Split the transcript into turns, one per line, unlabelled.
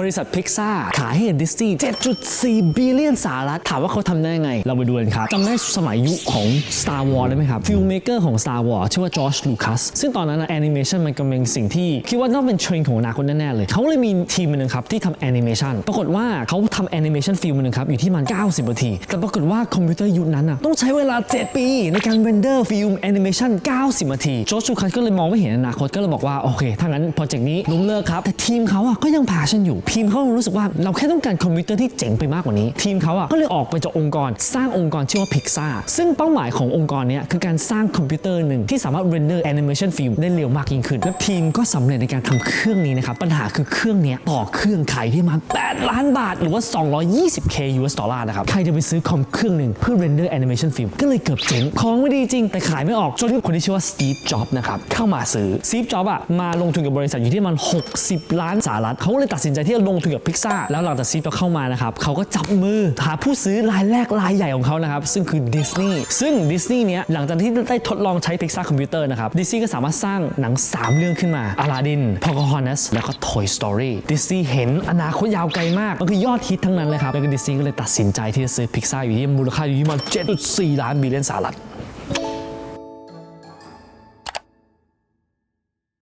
บริษัทพิกซ่าขายให้ดิสนีย์7.4 บิลเลียนสหรัฐ ถามว่าเขาทำได้ยังไง เราไปดูกันครับจำได้สมัยยุคของ Star Wars ได้ไหมครับ ฟิลมเมเกอร์ของ Star Wars ชื่อว่าจอร์จลูคัส ซึ่งตอนนั้นแอนิเมชันมันกำลังสิ่งที่ คิดว่าต้องเป็นเทรนด์ของอนาคตแน่ ๆ เลย เขาเลยมีทีมหนึงครับ ที่ทำแอนิเมชันปรากฏว่าเขาทำแอนิเมชันฟิล์มหนึงครับ อยู่ที่มัน 90 นาที แต่ปรากฏว่าคอมพิวเตอร์ยุคนั้นอะต้องใช้เวลา 7 ปี ในการเรนเดอร์ฟิล์มแอนิเมชัน90 นาทีจอร์จลูคัสก็เลยมองไม่เห็นอนาคตก็เลยบอกว่าโอเคถ้างั้นโปรเจกต์นี้ล้มเลิกครับแต่ทีมเขาอะก็ยังพาฉันอยู่ทีมเขารู้สึกว่าเราแค่ต้องการคอมพิวเตอร์ที่เจ๋งไปมากกว่านี้ ทีมเขาอะก็เลยออกไปจากองค์กร สร้างองค์กรชื่อว่า Pixar ซึ่งเป้าหมายขององค์กรนี้คือการสร้างคอมพิวเตอร์หนึ่งที่สามารถเรนเดอร์แอนิเมชันฟิล์มได้เร็วมากยิ่งขึ้น และทีมก็สำเร็จในการทำเครื่องนี้นะครับปัญหาคือเครื่องนี้ต่อเครื่องขายที่ประมา8 ล้านบาท หรือว่า 220k US ดอลลาร์นะครับ ใครจะไปซื้อคอมเครื่องหนึ่งเพื่อเรนเดอร์แอนิเมชันฟิล์มก็เลยเกือบเจ๊งของไม่ดีจริง แต่ขายไม่ออกจนที่คนที่ชื่อว่าสตีฟจ็อบส์นะครับ เข้ามาซื้อสตีฟจ็อบส์อะมาลงทุนกับบริษัทอยู่ที่มัน 60 ล้านสหรัฐเขาเลยตัดสินใจที่จะลงทุนกับพิกซ่าแล้วหลังจากสตีฟจ็อบเข้ามานะครับเขาก็จับมือหาผู้ซื้อรายแรกรายใหญ่ของเขานะครับซึ่งคือดิสนีย์ซึ่งดิสนีย์เนี้ยหลังจากที่ได้ทดลองใช้พิกซ่าคอมพิวเตอร์นะครับดิสนีย์ก็สามารถสร้างหนัง 3 เรื่องขึ้นมาอลาดินพอกฮอนัสแล้วก็ Toy Story ดิสนีย์เห็นอนาคตยาวไกลมาก มันคือยอดฮิตทั้งนั้นเลยครับ แล้วก็ดิสนีย์ก็เลยตัดสินใจที่จะซื้อพิกซ่าอยู่ที่มูลค่าอยู่ที่ประมาณ7.4 ล้านบิลเลียนสหรัฐ